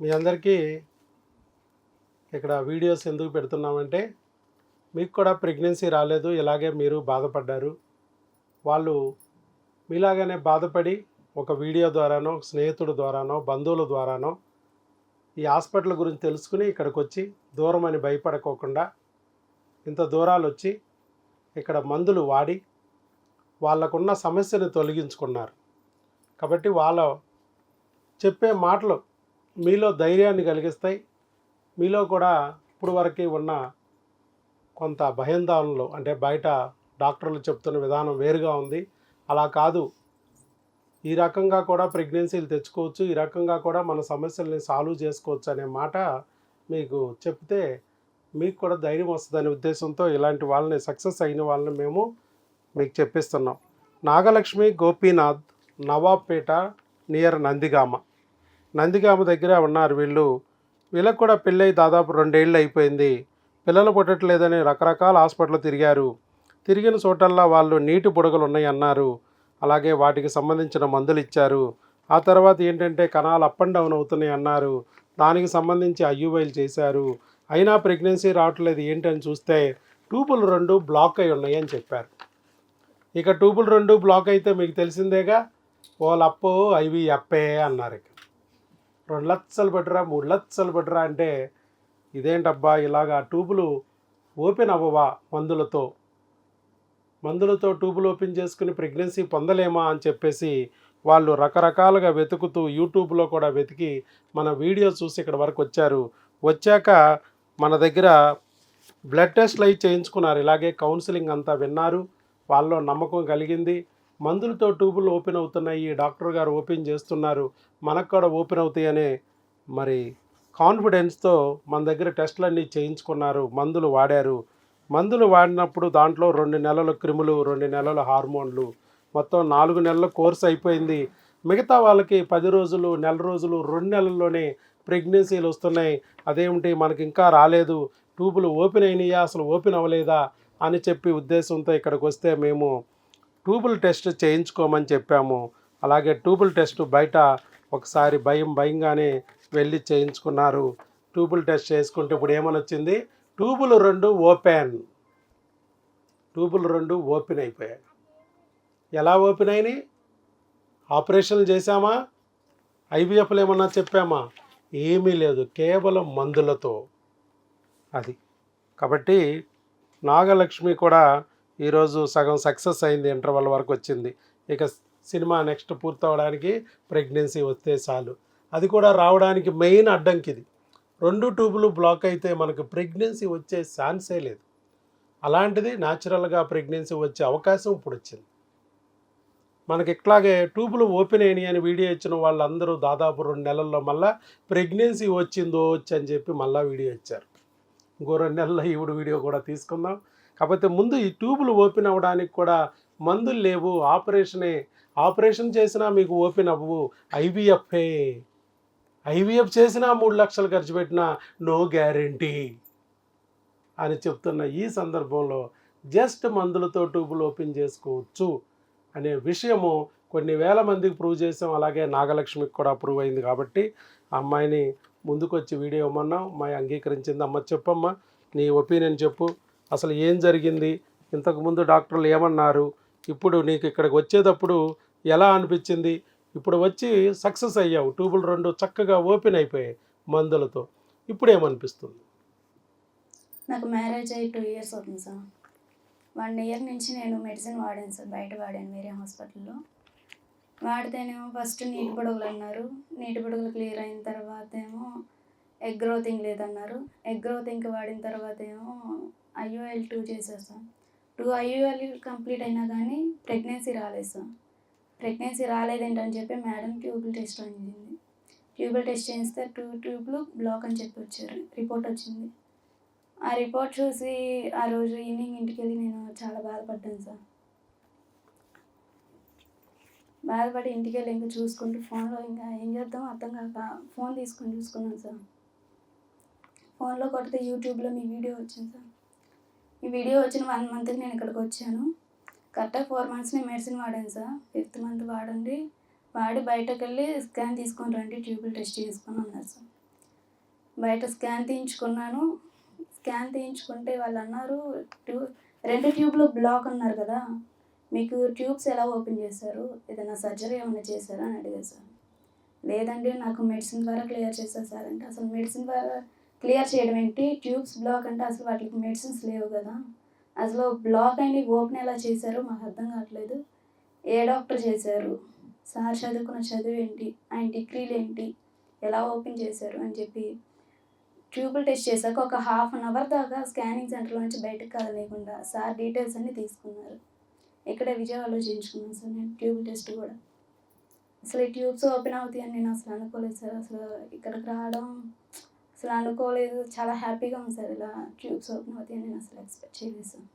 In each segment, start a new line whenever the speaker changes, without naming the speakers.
మీ అందరికీ ఇక్కడ వీడియోస్ ఎందుకు పెడుతున్నామంటే మీకు కూడా ప్రెగ్నెన్సీ రాలేదు ఇలాగే మీరు బాధపడ్డారు. వాళ్ళు మీలాగానే బాధపడి ఒక వీడియో ద్వారానో స్నేహితుడు ద్వారానో బంధువుల ద్వారానో ఈ హాస్పిటల్ గురించి తెలుసుకుని ఇక్కడికి వచ్చి దూరం అని భయపడకోకుండా ఇంత దూరాలు వచ్చి ఇక్కడ మందులు వాడి వాళ్ళకున్న సమస్యను తొలగించుకున్నారు. కాబట్టి వాళ్ళ చెప్పే మాటలు మీలో ధైర్యాన్ని కలిగిస్తాయి. మీలో కూడా ఇప్పుడు వరకు ఉన్న కొంత భయందానంలో అంటే బయట డాక్టర్లు చెప్తున్న విధానం వేరుగా ఉంది. అలా కాదు. ఈ రకంగా కూడా ప్రెగ్నెన్సీలు తెచ్చుకోవచ్చు. ఈ రకంగా కూడా మన సమస్యల్ని సాల్వ్ చేసుకోవచ్చు అనే మాట మీకు చెప్తే మీకు కూడా ధైర్యం వస్తుందనే ఉద్దేశంతో ఇలాంటి వాళ్ళని సక్సెస్ అయిన వాళ్ళని మేము మీకు చెప్పిస్తున్నాం. నాగలక్ష్మి గోపీనాథ్ నవాబ్పేట నియర్ నందిగామ. నందిగామ దగ్గర ఉన్నారు వీళ్ళు. వీళ్ళకి కూడా పెళ్ళై దాదాపు రెండేళ్ళు అయిపోయింది. పిల్లలు పుట్టట్లేదని రకరకాల హాస్పిటల్ తిరిగారు. తిరిగిన చోటల్లా వాళ్ళు నీటి బుడగలు ఉన్నాయి అన్నారు అలాగే వాటికి సంబంధించిన మందులు ఇచ్చారు. ఆ తర్వాత ఏంటంటే కణాలు అప్ అండ్ డౌన్ అవుతున్నాయి అన్నారు. దానికి సంబంధించి ఐయువైలు చేశారు. అయినా ప్రెగ్నెన్సీ రావట్లేదు ఏంటని చూస్తే ట్యూబులు రెండు బ్లాక్ అయి ఉన్నాయి అని చెప్పారు. ఇక ట్యూబులు రెండు బ్లాక్ అయితే మీకు తెలిసిందేగా? ఓలప్పో అవి అప్పే అన్నారు ఇక. రెండు లక్షలు పెట్టరా మూడు లక్షలు పెట్టరా అంటే ఇదేంటబ్బా ఇలాగా ట్యూబులు ఓపెన్ అవ్వవా మందులతో? మందులతో ట్యూబులు ఓపెన్ చేసుకుని ప్రెగ్నెన్సీ పొందలేమా అని చెప్పేసి వాళ్ళు రకరకాలుగా వెతుకుతూ యూట్యూబ్లో కూడా వెతికి మన వీడియో చూసి ఇక్కడ వరకు వచ్చారు. వచ్చాక మన దగ్గర బ్లడ్ టెస్ట్లు అవి చేయించుకున్నారు. ఇలాగే కౌన్సిలింగ్ అంతా విన్నారు. వాళ్ళలో నమ్మకం కలిగింది. మందులతో ట్యూబులు ఓపెన్ అవుతున్నాయి. డాక్టర్ గారు ఓపెన్ చేస్తున్నారు. మనకు కూడా ఓపెన్ అవుతాయనే మరి కాన్ఫిడెన్స్తో మన దగ్గర టెస్టులన్నీ చేయించుకున్నారు. మందులు వాడారు. మందులు వాడినప్పుడు దాంట్లో రెండు నెలల క్రిములు రెండు నెలల హార్మోన్లు మొత్తం నాలుగు నెలల కోర్స్ అయిపోయింది. మిగతా వాళ్ళకి పది రోజులు నెల రోజులు రెండు నెలల్లోనే ప్రెగ్నెన్సీలు వస్తున్నాయి. అదేమిటి మనకి ఇంకా రాలేదు? ట్యూబులు ఓపెన్ అయినాయా? అసలు ఓపెన్ అవ్వలేదా? అని చెప్పి ఉద్దేశంతో ఇక్కడికి వస్తే మేము ట్యూబుల్ టెస్ట్ చేయించుకోమని చెప్పాము. అలాగే ట్యూబుల్ టెస్ట్ బయట ఒకసారి భయం భయంగానే వెళ్ళి చేయించుకున్నారు. ట్యూబుల్ టెస్ట్ చేసుకుంటే ఇప్పుడు ఏమని వచ్చింది ట్యూబులు రెండు ఓపెన్. ట్యూబులు రెండు ఓపెన్ అయిపోయాయి. ఎలా ఓపెన్ అయినాయి? ఆపరేషన్లు చేశామా? ఐవీఎఫ్లు ఏమన్నా చెప్పామా? ఏమీ లేదు. కేవలం మందులతో. అది. కాబట్టి నాగలక్ష్మి కూడా ఈరోజు సగం సక్సెస్ అయింది ఇంటర్వల్ వరకు వచ్చింది. ఇక సినిమా నెక్స్ట్ పూర్తవడానికి ప్రెగ్నెన్సీ వస్తే చాలు. అది కూడా రావడానికి మెయిన్ అడ్డంకి ఇది రెండు ట్యూబులు బ్లాక్ అయితే మనకు ప్రెగ్నెన్సీ వచ్చే ఛాన్సే లేదు. అలాంటిది న్యాచురల్గా ప్రెగ్నెన్సీ వచ్చే అవకాశం ఇప్పుడు వచ్చింది. మనకి ఇట్లాగే ట్యూబులు ఓపెన్ అయినాయి అని వీడియో ఇచ్చిన వాళ్ళందరూ దాదాపు రెండు నెలల్లో మళ్ళీ ప్రెగ్నెన్సీ వచ్చిందో వచ్చి అని చెప్పి మళ్ళీ వీడియో ఇచ్చారు. ఇంకో రెండు నెలల్లో ఈవిడ వీడియో కూడా తీసుకుందాం. కాకపోతే ముందు ఈ ట్యూబులు ఓపెన్ అవ్వడానికి కూడా మందులు లేవు. ఆపరేషనే ఆపరేషన్ చేసినా మీకు ఓపెన్ అవ్వవు ఐవీఎఫ్ఏ ఐవీఎఫ్ చేసినా మూడు లక్షలు ఖర్చు పెట్టినా నో గ్యారంటీ అని చెప్తున్న ఈ సందర్భంలో జస్ట్ మందులతో ట్యూబులు ఓపెన్ చేసుకోవచ్చు అనే విషయము కొన్ని వేల మందికి ప్రూవ్ చేసాం. అలాగే నాగలక్ష్మికి కూడా ప్రూవ్ అయింది కాబట్టి అమ్మాయిని ముందుకొచ్చి వీడియో ఇవ్వమన్నాం అమ్మాయి అంగీకరించింది. అమ్మ చెప్పమ్మా నీ ఒపీనియన్ చెప్పు. అసలు ఏం జరిగింది? ఇంతకుముందు డాక్టర్లు ఏమన్నారు? ఇప్పుడు నీకు ఇక్కడికి వచ్చేటప్పుడు ఎలా అనిపించింది? ఇప్పుడు వచ్చి సక్సెస్ అయ్యావు. ట్యూబులు రెండు చక్కగా ఓపెన్ అయిపోయాయి మందులతో. ఇప్పుడు ఏమనిపిస్తుంది?
నాకు మ్యారేజ్ అయ్యి టూ ఇయర్స్ అవుతుంది సార్. వన్ ఇయర్ నుంచి నేను మెడిసిన్ వాడాను సార్. బయట వాడాను వేరే హాస్పిటల్లో. వాడితేనేమో ఫస్ట్ నీటి పొడుగులు అన్నారు. నీటి పొడుగులు క్లియర్ అయిన తర్వాత ఏమో ఎగ్ గ్రోతింగ్ లేదన్నారు. ఎగ్ గ్రోతింగ్కి వాడిన తర్వాత ఏమో ఐయుఎల్ టూ చేశారు సార్. టూ ఐయుఎల్ కంప్లీట్ అయినా కానీ ప్రెగ్నెన్సీ రాలేదు సార్. ప్రెగ్నెన్సీ రాలేదేంటని చెప్పి మేడం ట్యూబుల్ టెస్ట్ అయింది. ట్యూబుల్ టెస్ట్ చేస్తే టూ ట్యూబ్లు బ్లాక్ అని చెప్పి వచ్చారు. రిపోర్ట్ వచ్చింది. ఆ రిపోర్ట్ చూసి ఆ రోజు ఈవినింగ్ ఇంటికి వెళ్ళి నేను చాలా బాధపడ్డాను సార్. బాధపడి ఇంటికి వెళ్ళి ఇంకా చూసుకుంటూ ఫోన్లో ఇంకా ఏం చేద్దాం అర్థం కాక ఫోన్ తీసుకొని చూసుకున్నాను సార్. ఫోన్లో కొడితే యూట్యూబ్లో మీ వీడియో వచ్చింది సార్. ఈ వీడియో వచ్చిన వన్ మంత్కి నేను ఇక్కడికి వచ్చాను. కరెక్ట్గా ఫోర్ మంత్స్ నేను మెడిసిన్ వాడాను సార్. ఫిఫ్త్ మంత్ వాడండి. వాడి బయటకు వెళ్ళి స్కాన్ తీసుకొని రండి ట్యూబుల్ టెస్ట్ చేసుకొని అన్నారు సార్. బయట స్కాన్ తీయించుకున్నాను. స్కాన్ తీయించుకుంటే వాళ్ళు అన్నారు ట్యూ రెండు ట్యూబ్లు బ్లాక్ అన్నారు కదా. మీకు ట్యూబ్స్ ఎలా ఓపెన్ చేశారు? ఏదైనా సర్జరీ ఏమైనా చేశారా? అని అడిగారు సార్. లేదండి నాకు మెడిసిన్ ద్వారా క్లియర్ చేశారు సార్ అంటే అసలు మెడిసిన్ ద్వారా క్లియర్ చేయడం ఏంటి? ట్యూబ్స్ బ్లాక్ అంటే అసలు వాటికి మెడిసిన్స్ లేవు కదా. అసలు బ్లాక్ అయినవి ఓపెన్ ఎలా చేశారో మాకు అర్థం కావట్లేదు. ఏ డాక్టర్ చేశారు? సార్ చదువుకున్న చదువు ఏంటి? ఆయన డిగ్రీలు ఏంటి? ఎలా ఓపెన్ చేశారు అని చెప్పి ట్యూబుల్ టెస్ట్ చేశాక ఒక హాఫ్ అన్ అవర్ దాకా స్కానింగ్ సెంటర్లో నుంచి బయటకు కదలేకుండా సార్ డీటెయిల్స్ అన్నీ తీసుకున్నారు. ఇక్కడే విజయవాడలో చేయించుకున్నాను సార్ నేను ట్యూబ్ టెస్ట్ కూడా. అసలు ఈ ట్యూబ్స్ ఓపెన్ అవుతాయి అని నేను అసలు అనుకోలేదు సార్. అసలు ఇక్కడికి రావడం అసలు అనుకోలేదు చాలా హ్యాపీగా ఉంది సార్ ఇలా ట్యూబ్స్ ఓపెన్ అవుతాయి అని నేను అసలు ఎక్స్పెక్ట్ చేయలేదు sir.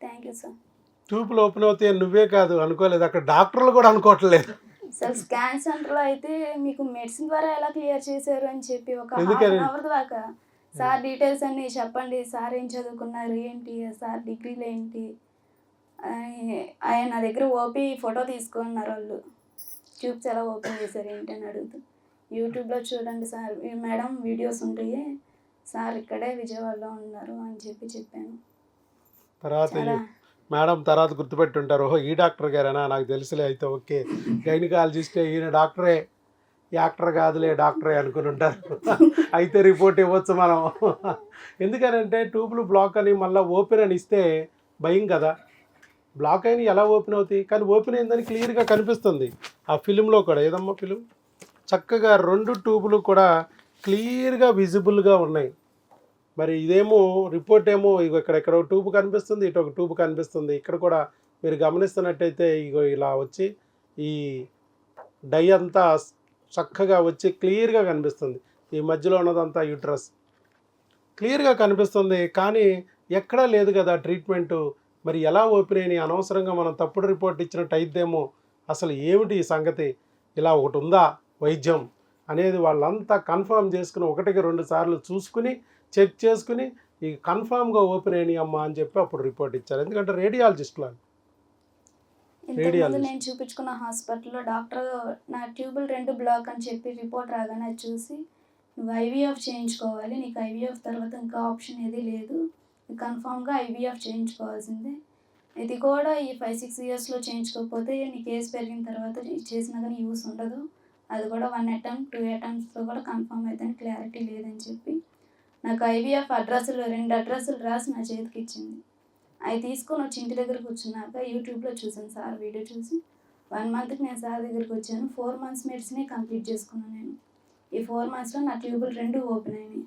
Thank you sir.
ట్యూబ్లు open అవుతాయి నువ్వే కాదు అనుకోలేదు. అక్కడ డాక్టర్లు కూడా అనుకోవట్లేదు.
అసలు స్కాన్ సెంటర్లో అయితే మీకు మెడిసిన్ ద్వారా ఎలా క్లియర్ చేశారు అని చెప్పి ఒక అవర్ దాకా. సార్ డీటెయిల్స్ అన్ని చెప్పండి. సార్ ఏం చదువుకున్నారు? ఏంటి? సార్ డిగ్రీలు ఏంటి? ఆయన నా దగ్గర ఓపీ ఫోటో తీసుకున్నారు వాళ్ళు. ట్యూబ్స్ ఎలా ఓపెన్ చేశారు ఏంటి అని అడుగుతూ. యూట్యూబ్లో చూడండి సార్. మేడం వీడియోస్ ఉంటాయి సార్ ఇక్కడే విజయవాడలో ఉన్నారు అని చెప్పి చెప్పాను.
తర్వాత మేడం తర్వాత గుర్తుపెట్టుంటారు ఓహో ఈ డాక్టర్ గారేనా? నాకు తెలుసులే అయితే ఓకే. గైనకాలజిస్టే ఈయన డాక్టరే యాక్టర్ కాదులే డాక్టరే అనుకుని ఉంటారు. అయితే రిపోర్ట్ ఇవ్వచ్చు మనం. ఎందుకనంటే ట్యూబ్లు బ్లాక్ అని మళ్ళీ ఓపెన్ అని ఇస్తే భయం కదా. బ్లాక్ అయిన ఎలా ఓపెన్ అవుతాయి? కానీ ఓపెన్ అయిందని క్లియర్గా కనిపిస్తుంది. ఆ ఫిలింలో కూడా ఏదమ్మా ఫిలిం? చక్కగా రెండు ట్యూబులు కూడా క్లియర్గా విజిబుల్గా ఉన్నాయి. మరి ఇదేమో రిపోర్ట్ ఏమో ఇగో ఇక్కడ ఇక్కడ ఒక ట్యూబ్ కనిపిస్తుంది ఇటు ఒక ట్యూబ్ కనిపిస్తుంది. ఇక్కడ కూడా మీరు గమనిస్తున్నట్టయితే ఇగో ఇలా వచ్చి ఈ డై అంతా చక్కగా వచ్చి క్లియర్గా కనిపిస్తుంది. ఈ మధ్యలో ఉన్నదంతా యూట్రస్. క్లియర్గా కనిపిస్తుంది కానీ ఎక్కడా లేదు కదా ట్రీట్మెంటు. మరి ఎలా ఓపెన్ అయినాయి అనవసరంగా మనం తప్పుడు రిపోర్ట్ ఇచ్చినట్టు అయిద్దేమో అసలు ఏమిటి ఈ సంగతి? ఇలా ఒకటి ఉందా? వైద్యం అనేది వాళ్ళంతా కన్ఫర్మ్ చేసుకుని ఒకటికి రెండు సార్లు చూసుకుని చెక్ చేసుకుని ఈ కన్ఫామ్గా ఓపెన్ అయినాయి అమ్మా అని చెప్పి అప్పుడు రిపోర్ట్ ఇచ్చారు. ఎందుకంటే రేడియాలజిస్టులు Radiologist.
నేను చూపించుకున్న హాస్పిటల్లో డాక్టర్ నా ట్యూబుల్ రెండు బ్లాక్ అని చెప్పి రిపోర్ట్ రాగానే అది చూసి నువ్వు ఐవీఎఫ్ చేయించుకోవాలి నీకు ఐవీఎఫ్ తర్వాత ఇంకా ఆప్షన్ ఏది లేదు. కన్ఫామ్గా ఐవీఎఫ్ చేయించుకోవాల్సిందే. ఇది కూడా ఈ ఫైవ్ సిక్స్ ఇయర్స్లో చేయించుకోకపోతే నీ కేసు పెరిగిన తర్వాత చేసినా కానీ యూస్ ఉండదు. అది కూడా వన్ అటెంప్ట్ టూ అటెంప్ట్స్తో కూడా కన్ఫామ్ అయితే క్లారిటీ లేదని చెప్పి. నాకు ఐవీఎఫ్ అడ్రస్లు రెండు అడ్రస్లు రాసి నా చేతికి ఇచ్చింది. అవి తీసుకొని వచ్చి ఇంటి దగ్గర కూర్చున్నాక యూట్యూబ్లో చూసాను సార్ వీడియో చూసి. వన్ మంత్కి నేను సార్ దగ్గరికి వచ్చాను. ఫోర్ మంత్స్ మెడిసినే కంప్లీట్ చేసుకున్నాను నేను. ఈ ఫోర్ మంత్స్లో నా ట్యూబులు రెండు ఓపెన్ అయినాయి.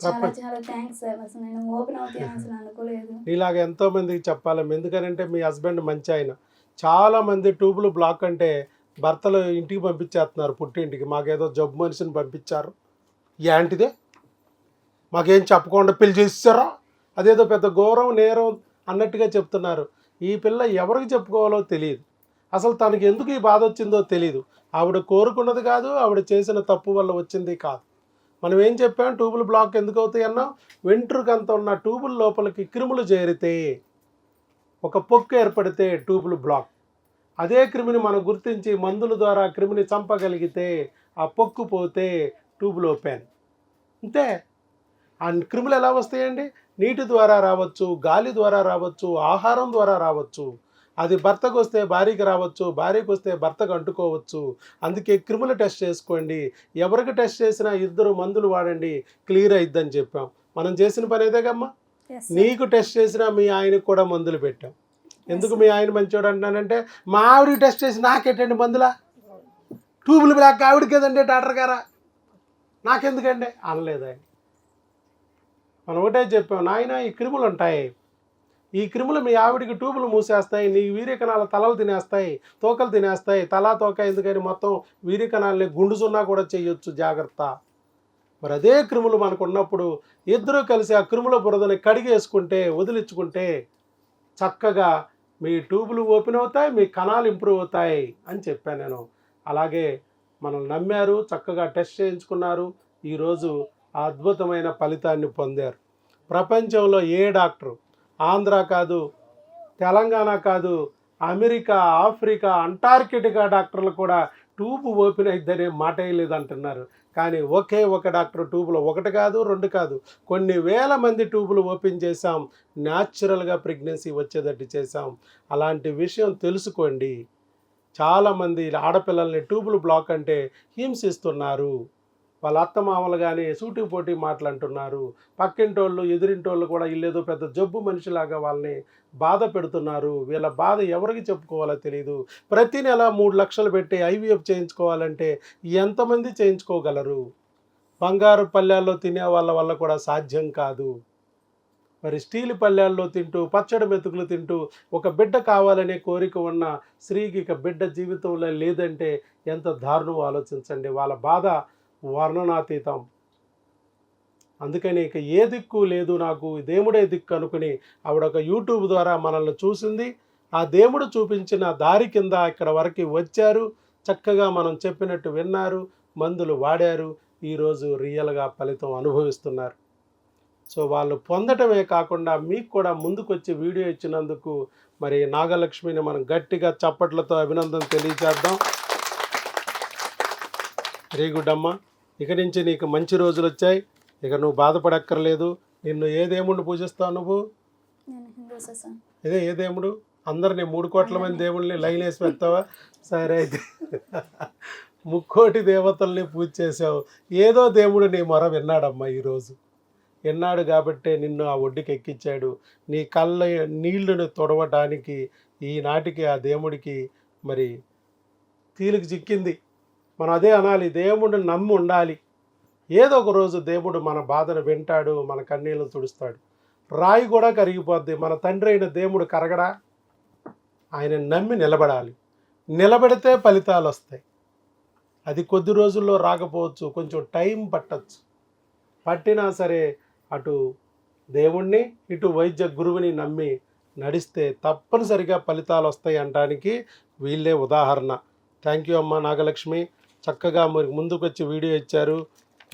చాలా చాలా థ్యాంక్స్ సార్. అసలు నేను ఓపెన్ అవుతాయని అసలు అనుకోలేదు.
ఇలాగ ఎంతో మందికి చెప్పాలి. ఎందుకనంటే మీ హస్బెండ్ మంచి ఆయన. చాలా మంది ట్యూబులు బ్లాక్ అంటే భర్తలు ఇంటికి పంపించేస్తున్నారు పుట్టింటికి. మాకేదో జబ్బు మనిషిని పంపించారు. ఏంటిదే? మాకేం చెప్పకుండా పెళ్ళి చేస్తారా అదేదో పెద్ద ఘోరం నేరం అన్నట్టుగా చెప్తున్నారు. ఈ పిల్ల ఎవరికి చెప్పుకోవాలో తెలియదు. అసలు తనకి ఎందుకు ఈ బాధ వచ్చిందో తెలియదు. ఆవిడ కోరుకున్నది కాదు ఆవిడ చేసిన తప్పు వల్ల వచ్చింది కాదు. మనం ఏం చెప్పాం? ట్యూబుల్ బ్లాక్ ఎందుకు అవుతాయి అన్నాం? వెంట్రుకంత ఉన్న ట్యూబుల్ లోపలికి క్రిములు చేరితే ఒక పొక్కు ఏర్పడితే ట్యూబుల్ బ్లాక్. అదే క్రిమిని మనం గుర్తించి మందుల ద్వారా క్రిమిని చంపగలిగితే ఆ పొక్కు పోతే ట్యూబుల్ ఓపెన్ అంతే. ఆ క్రిములు ఎలా వస్తాయండి? నీటి ద్వారా రావచ్చు గాలి ద్వారా రావచ్చు ఆహారం ద్వారా రావచ్చు. అది భర్తకు వస్తే భార్యకి రావచ్చు భార్యకు వస్తే భర్తకు అంటుకోవచ్చు. అందుకే క్రిములు టెస్ట్ చేసుకోండి. ఎవరికి టెస్ట్ చేసినా ఇద్దరు మందులు వాడండి క్లియర్ అయిద్దని చెప్పాం. మనం చేసిన పని అదేగమ్మా నీకు టెస్ట్ చేసినా మీ ఆయనకు కూడా మందులు పెట్టాం. ఎందుకు మీ ఆయన మంచివాడు అంటున్నానంటే మా ఆవిడకి టెస్ట్ చేసి నాకేటండి మందులా? ట్యూబులు బ్లాక్ ఆవిడకి ఏదండి డాక్టర్ గారా? నాకెందుకండి? అనలేదు ఆయన? మనం ఒకటే చెప్పాం నాయన ఈ క్రిములు ఉంటాయి. ఈ క్రిములు మీ ఆవిడికి ట్యూబులు మూసేస్తాయి నీ వీర్యకణాల తలలు తినేస్తాయి తోకలు తినేస్తాయి తలా తోక ఎందుకని మొత్తం వీర్యకణాలని గుండు సున్నా కూడా చేయొచ్చు జాగ్రత్త. మరి అదే క్రిములు మనకు ఉన్నప్పుడు ఇద్దరూ కలిసి ఆ క్రిముల బురదని కడిగేసుకుంటే వదిలించుకుంటే చక్కగా మీ ట్యూబులు ఓపెన్ అవుతాయి మీ కణాలు ఇంప్రూవ్ అవుతాయి అని చెప్పాను నేను. అలాగే మనల్ని నమ్మారు చక్కగా టెస్ట్ చేయించుకున్నారు. ఈరోజు ఆ అద్భుతమైన ఫలితాన్ని పొందారు. ప్రపంచంలో ఏ డాక్టరు? ఆంధ్ర కాదు తెలంగాణ కాదు అమెరికా ఆఫ్రికా అంటార్కిటికా డాక్టర్లు కూడా ట్యూబ్ ఓపెన్ అయిద్దనే మాట లేదంటున్నారు. కానీ ఒకే ఒక డాక్టర్ ట్యూబులు ఒకటి కాదు రెండు కాదు. కొన్ని వేల మంది ట్యూబులు ఓపెన్ చేశాం. న్యాచురల్గా ప్రెగ్నెన్సీ వచ్చేటట్టు చేశాం. అలాంటి విషయం తెలుసుకోండి. చాలామంది ఆడపిల్లల్ని ట్యూబులు బ్లాక్ అంటే హింసిస్తున్నారు. వాళ్ళ అత్తమామలు కానీ సూటి పోటీ మాటలు అంటున్నారు. పక్కింటోళ్ళు ఎదురింటోళ్ళు కూడా ఇల్లేదో పెద్ద జబ్బు మనిషిలాగా వాళ్ళని బాధ పెడుతున్నారు. వీళ్ళ బాధ ఎవరికి చెప్పుకోవాలో తెలియదు ప్రతి నెల మూడు లక్షలు పెట్టి ఐవీఎఫ్ చేయించుకోవాలంటే ఎంతమంది చేయించుకోగలరు? బంగారు పల్లెల్లో తినే వాళ్ళ వల్ల కూడా సాధ్యం కాదు. మరి స్టీల్ పల్లెల్లో తింటూ పచ్చడి మెతుకులు తింటూ ఒక బిడ్డ కావాలనే కోరిక ఉన్న స్త్రీకి ఇక బిడ్డ జీవితంలో లేదంటే ఎంత దారుణం ఆలోచించండి. వాళ్ళ బాధ వర్ణనాతీతం. అందుకని ఇక ఏ దిక్కు లేదు నాకు దేవుడే దిక్కు అనుకుని ఆవిడ ఒక యూట్యూబ్ ద్వారా మనల్ని చూసింది. ఆ దేవుడు చూపించిన దారి కింద ఇక్కడ వరకు వచ్చారు. చక్కగా మనం చెప్పినట్టు విన్నారు మందులు వాడారు. ఈరోజు రియల్గా ఫలితం అనుభవిస్తున్నారు. సో వాళ్ళు పొందటమే కాకుండా మీకు కూడా ముందుకొచ్చి వీడియో ఇచ్చినందుకు మరి నాగలక్ష్మిని మనం గట్టిగా చప్పట్లతో అభినందన తెలియజేద్దాం. వెరీ గుడ్ అమ్మా. ఇక నుంచి నీకు మంచి రోజులు వచ్చాయి. ఇక నువ్వు బాధపడక్కర్లేదు. నిన్ను ఏ దేవుణ్ణి పూజిస్తావు నువ్వు? ఇదే ఏ దేవుడు? అందరినీ మూడు కోట్ల మంది దేవుళ్ళని లైన్ వేసి పెడతావా? సరే అయితే. ముక్కోటి దేవతల్ని పూజ చేసావు. ఏదో దేవుడు నీ మొర విన్నాడమ్మా ఈరోజు. విన్నాడు కాబట్టే నిన్ను ఆ ఒడ్డుకి ఎక్కించాడు. నీ కళ్ళ నీళ్ళను తొడవడానికి ఈనాటికి ఆ దేవుడికి మరి తీలికి చిక్కింది. మనం అదే అనాలి దేవుడిని నమ్మి ఉండాలి. ఏదో ఒక రోజు దేవుడు మన బాధను వింటాడు మన కన్నీళ్ళను తుడుస్తాడు. రాయి కూడా కరిగిపోద్ది. మన తండ్రి అయిన దేవుడు కరగడా? ఆయన నమ్మి నిలబడాలి. నిలబడితే ఫలితాలు వస్తాయి. అది కొద్ది రోజుల్లో రాకపోవచ్చు కొంచెం టైం పట్టచ్చు. పట్టినా సరే అటు దేవుణ్ణి ఇటు వైద్య గురువుని నమ్మి నడిస్తే తప్పనిసరిగా ఫలితాలు వస్తాయి అనడానికి వీళ్ళే ఉదాహరణ. థ్యాంక్ యూ అమ్మ నాగలక్ష్మి. చక్కగా మరి ముందుకు వచ్చి వీడియో ఇచ్చారు.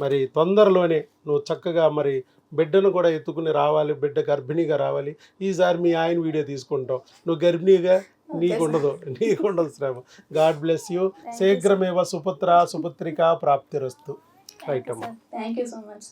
మరి తొందరలోనే నువ్వు చక్కగా మరి బిడ్డను కూడా ఎత్తుకుని రావాలి బిడ్డ గర్భిణీగా రావాలి. ఈసారి మీ ఆయన వీడియో తీసుకుంటావు నువ్వు గర్భిణీగా నీకుండదు నీకుండదు శ్రమ. గాడ్ బ్లెస్ యూ శీఘ్రమేవ సుపుత్ర సుపుత్రిక ప్రాప్తిరస్తు. రైట్ అమ్మా.
Thank you so much